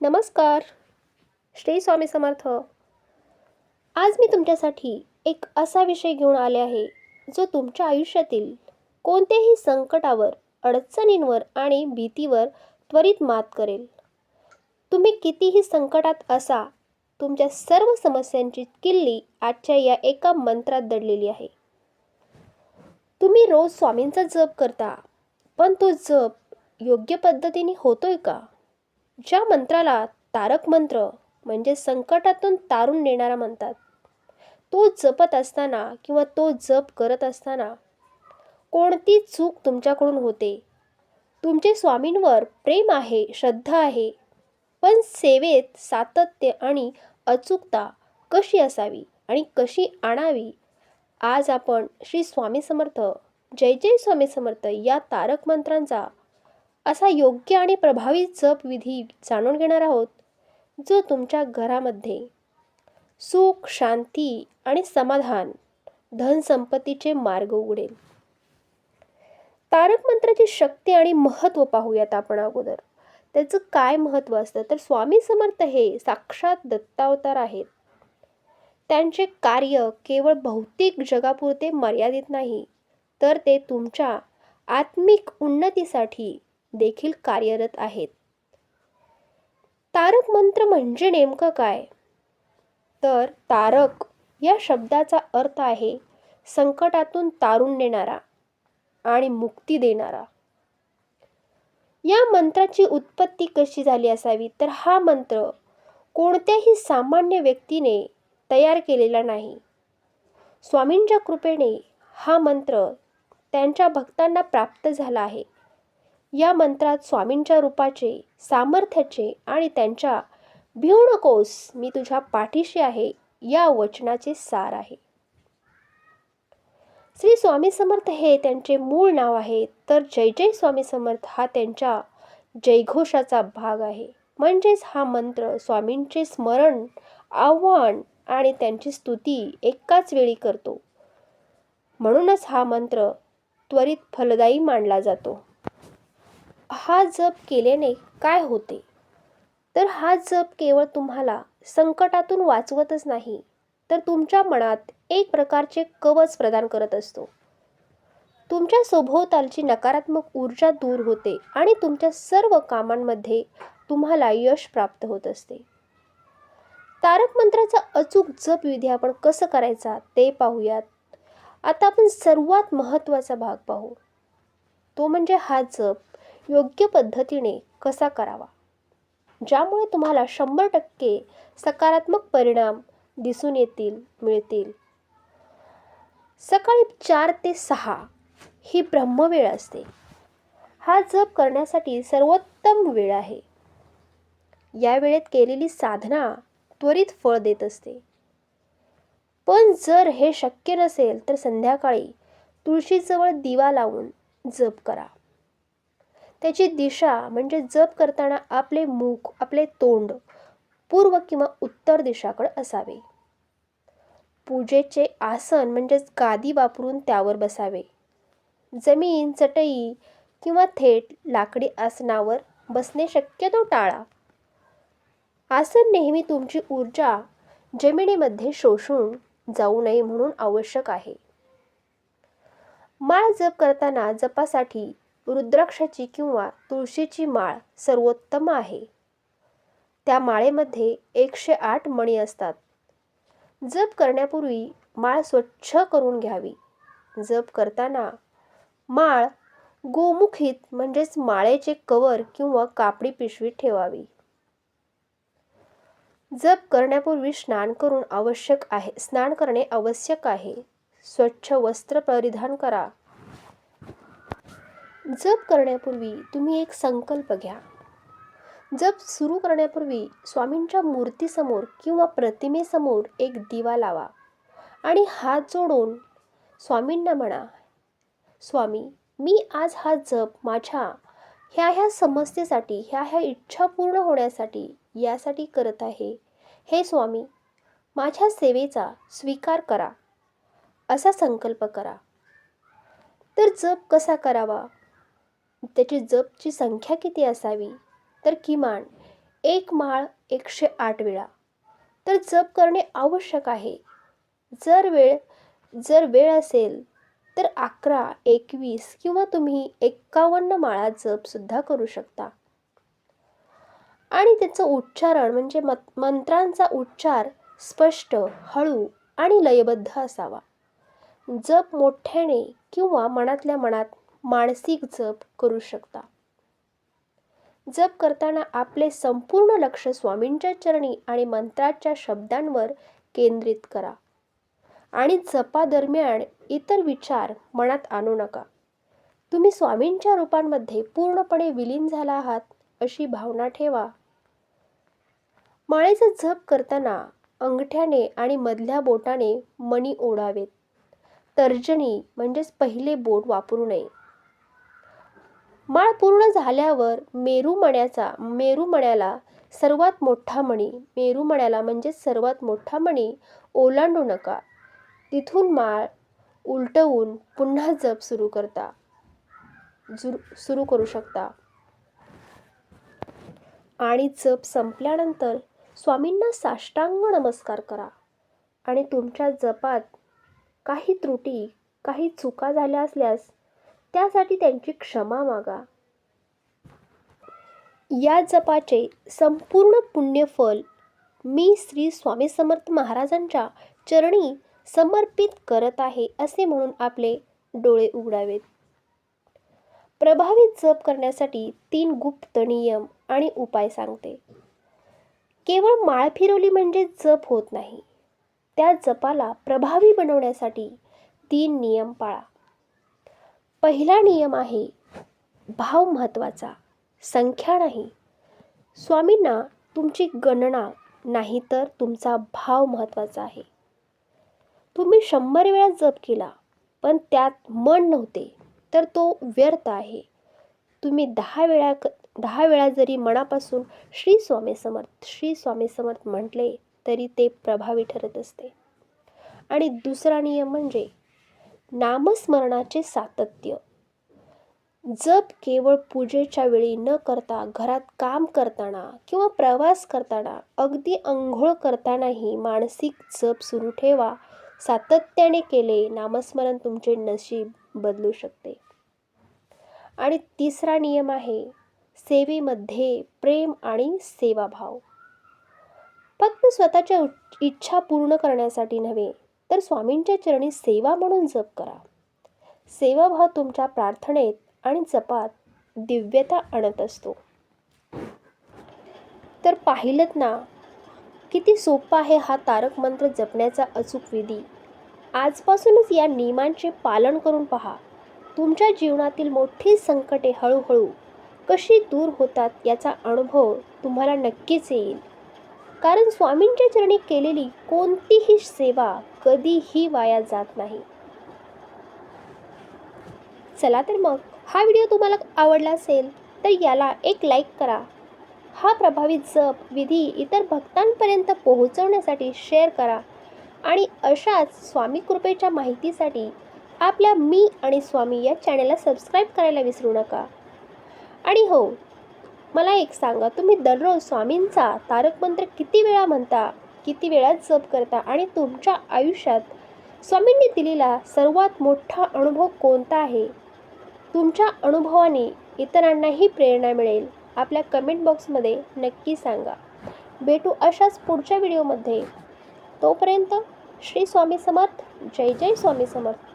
नमस्कार. श्री स्वामी समर्थ. आज मी तुमच्यासाठी एक असा विषय घेऊन आले आहे जो तुमच्या आयुष्यातील कोणत्याही संकटावर अडचणींवर आणि भीतीवर त्वरित मात करेल. तुम्ही कितीही संकटात असा तुमच्या सर्व समस्यांची किल्ली आजच्या या एका मंत्रात दडलेली आहे. तुम्ही रोज स्वामींचा जप करता पण तो जप योग्य पद्धतीने होतोय का? ज्या मंत्राला तारक मंत्र म्हणजे संकटातून तारून नेणारा म्हणतात तो जपत असताना किंवा तो जप करत असताना कोणती चूक तुमच्याकडून होते? तुमचे स्वामींवर प्रेम आहे श्रद्धा आहे पण सेवेत सातत्य आणि अचूकता कशी असावी आणि कशी आणावी? आज आपण श्री स्वामी समर्थ जय जय स्वामी समर्थ या तारक मंत्रांचा असा योग्य आणि प्रभावी जप विधी जाणून घेणार आहोत जो तुमच्या घरामध्ये सुख शांती आणि समाधान धनसंपत्तीचे मार्ग उघडेल. तारक मंत्राची शक्ती आणि महत्त्व पाहूयात आपण अगोदर. त्याचं काय महत्त्व असतं? तर स्वामी समर्थ हे साक्षात दत्तावतार आहेत. त्यांचे कार्य केवळ भौतिक जगापुरते मर्यादित नाही तर ते तुमच्या आत्मिक उन्नतीसाठी देखील कार्यरत आहेत. तारक मंत्र म्हणजे नेमकं काय? तर तारक या शब्दाचा अर्थ आहे संकटातून तारून नेणारा आणि मुक्ती देणारा. या मंत्राची उत्पत्ती कशी झाली असावी? तर हा मंत्र कोणत्याही सामान्य व्यक्तीने तयार केलेला नाही. स्वामींच्या कृपेने हा मंत्र त्यांच्या भक्तांना प्राप्त झाला आहे. या मंत्रात स्वामींच्या रूपाचे सामर्थ्याचे आणि त्यांच्या भिऊ नकोस मी तुझ्या पाठीशी आहे या वचनाचे सार आहे. श्री स्वामी समर्थ हे त्यांचे मूळ नाव आहे तर जय जय स्वामी समर्थ हा त्यांच्या जयघोषाचा भाग आहे. म्हणजेच हा मंत्र स्वामींचे स्मरण आव्हान आणि त्यांची स्तुती एकाच वेळी करतो. म्हणूनच हा मंत्र त्वरित फलदायी मानला जातो. हा जप केल्याने काय होते? तर हा जप केवळ तुम्हाला संकटातून वाचवतच नाही तर तुमच्या मनात एक प्रकारचे कवच प्रदान करत असतो. तुमच्या सभोवतालची नकारात्मक ऊर्जा दूर होते आणि तुमच्या सर्व कामांमध्ये तुम्हाला यश प्राप्त होत असते. तारक मंत्राचा अचूक जप विधी आपण कसं करायचा ते पाहूयात. आता आपण सर्वात महत्त्वाचा भाग पाहू. तो म्हणजे हा जप. योग्य पद्धतीने कसा करावा? ज्यामुळे तुम्हाला शंभर टक्के सकारात्मक परिणाम दिसून येतील मिळतील. सकाळी चार ते सहा ही ब्रह्मवेळ असते. हा जप करण्यासाठी सर्वोत्तम वेळ आहे. या वेळेत केलेली साधना त्वरित फळ देत असते. पण जर हे शक्य नसेल तर संध्याकाळी तुळशीजवळ दिवा लावून जप करा. त्याची दिशा म्हणजे जप करताना आपले मुख आपले तोंड पूर्व किंवा उत्तर दिशाकडे असावे. पूजेचे आसन म्हणजेच गादी वापरून त्यावर बसावे. जमीन चटई किंवा थेट लाकडी आसनावर बसणे शक्यतो टाळा. आसन नेहमी तुमची ऊर्जा जमिनीमध्ये शोषून जाऊ नये म्हणून आवश्यक आहे. माळ जप करताना जपासाठी रुद्राक्षाची किंवा तुळशीची माळ सर्वोत्तम आहे. त्या माळेमध्ये एकशे आठ मणी असतात. जप करण्यापूर्वी माळ स्वच्छ करून घ्यावी. जप करताना माळ गोमुखीत म्हणजेच माळेचे कवर किंवा कापडी पिशवी ठेवावी. जप करण्यापूर्वी स्नान करून आवश्यक आहे स्नान करणे आवश्यक आहे. स्वच्छ वस्त्र परिधान करा. जप करण्यापूर्वी तुम्ही एक संकल्प घ्या. जप सुरू करण्यापूर्वी स्वामींच्या मूर्तीसमोर किंवा प्रतिमेसमोर एक दिवा लावा आणि हात जोडून स्वामींना म्हणा स्वामी मी आज हा जप माझ्या ह्या ह्या समस्येसाठी ह्या ह्या इच्छा पूर्ण होण्यासाठी यासाठी करत आहे. हे स्वामी माझ्या सेवेचा स्वीकार करा. असा संकल्प करा. तर जप कसा करावा? त्याची जपची संख्या किती असावी? तर किमान एक माळ एकशे आठ वेळा. तर जप करणे आवश्यक आहे. जर वेळ जर वेळ असेल तर अकरा एकवीस किंवा तुम्ही एक्कावन्न माळा जपसुद्धा करू शकता. आणि त्याचं उच्चारण म्हणजे मत मंत्रांचा उच्चार स्पष्ट हळू आणि लयबद्ध असावा. जप मोठ्याने किंवा मनातल्या मनात मानसिक जप करू शकता. जप करताना आपले संपूर्ण लक्ष स्वामींच्या चरणी आणि मंत्राच्या शब्दांवर केंद्रित करा. आणि जपादरम्यान इतर विचार मनात आणू नका. तुम्ही स्वामींच्या रूपांमध्ये पूर्णपणे विलीन झाला आहात अशी भावना ठेवा. माळेचा जप करताना अंगठ्याने आणि मधल्या बोटाने मणी ओढावेत. तर्जनी म्हणजेच पहिले बोट वापरू नये. माळ पूर्ण झाल्यावर मेरुमण्याचा मेरुमण्याला सर्वात मोठा मणी मेरुमण्याला म्हणजे सर्वात मोठा मणी ओलांडू नका. तिथून माळ उलटवून पुन्हा जप सुरू करता. जुरू सुरू करू शकता. आणि जप संपल्यानंतर स्वामींना साष्टांग नमस्कार करा. आणि तुमच्या जपात काही त्रुटी काही चुका झाल्या असल्यास त्यासाठी त्यांची क्षमा मागा. या जपाचे संपूर्ण पुण्यफल मी श्री स्वामी समर्थ महाराजांच्या चरणी समर्पित करत आहे असे म्हणून आपले डोळे उघडावेत. प्रभावी जप करण्यासाठी तीन गुप्त नियम आणि उपाय सांगते. केवळ माळ फिरवली म्हणजे जप होत नाही. त्या जपाला प्रभावी बनवण्यासाठी तीन नियम पाळा. पहिला नियम आहे भाव महत्त्वाचा संख्या नाही. स्वामींना तुमची गणना नाही तर तुमचा भाव महत्त्वाचा आहे. तुम्ही शंभर वेळा जप केला पण त्यात मन नव्हते तर तो व्यर्थ आहे. तुम्ही दहा वेळा क दहा वेळा जरी मनापासून श्री स्वामी समर्थ श्री स्वामी समर्थ म्हटले तरी ते प्रभावी ठरत असते. आणि दुसरा नियम म्हणजे नामस्मरणाचे सातत्य. जप केवळ पूजेच्या वेळी न करता घरात काम करताना किंवा प्रवास करताना अगदी अंघोळ करतानाही मानसिक जप सुरू ठेवा. सातत्याने केले नामस्मरण तुमचे नशीब बदलू शकते. आणि तिसरा नियम आहे सेवेमध्ये प्रेम आणि सेवाभाव. फक्त स्वतःच्या इच्छा पूर्ण करण्यासाठी नव्हे तर स्वामींच्या चरणी सेवा म्हणून जप करा. सेवाभाव तुमच्या प्रार्थनेत आणि जपात दिव्यता आणत असतो. तर पाहिलंत ना किती सोपा आहे हा तारक मंत्र जपण्याचा अचूक विधी. आजपासूनच या नियमांचे पालन करून पहा. तुमच्या जीवनातील मोठी संकटे हळूहळू कशी दूर होतात याचा अनुभव तुम्हाला नक्कीच येईल. कारण स्वामींच्या चरणी केलेली कोणतीही सेवा कधीही वाया जात नाही. चला तर मग हा व्हिडिओ तुम्हाला आवडला असेल तर याला एक लाईक करा. हा प्रभावित जप विधी इतर भक्तांपर्यंत पोहोचवण्यासाठी शेअर करा. आणि अशाच स्वामी कृपेच्या माहितीसाठी आपल्या मी आणि स्वामी या चॅनलला सबस्क्राईब करायला विसरू नका. आणि हो मला एक सांगा तुम्ही दररोज स्वामींचा तारक मंत्र किती वेळा म्हणता किती वेळा जप करता आणि तुमच्या आयुष्यात स्वामींनी दिलेला सर्वात मोठा अनुभव कोणता आहे? तुमच्या अनुभवाने इतरांनाही प्रेरणा मिळेल. आपल्या कमेंट बॉक्समध्ये नक्की सांगा. भेटू अशाच पुढच्या व्हिडिओमध्ये तोपर्यंत श्री स्वामी समर्थ जय जय स्वामी समर्थ.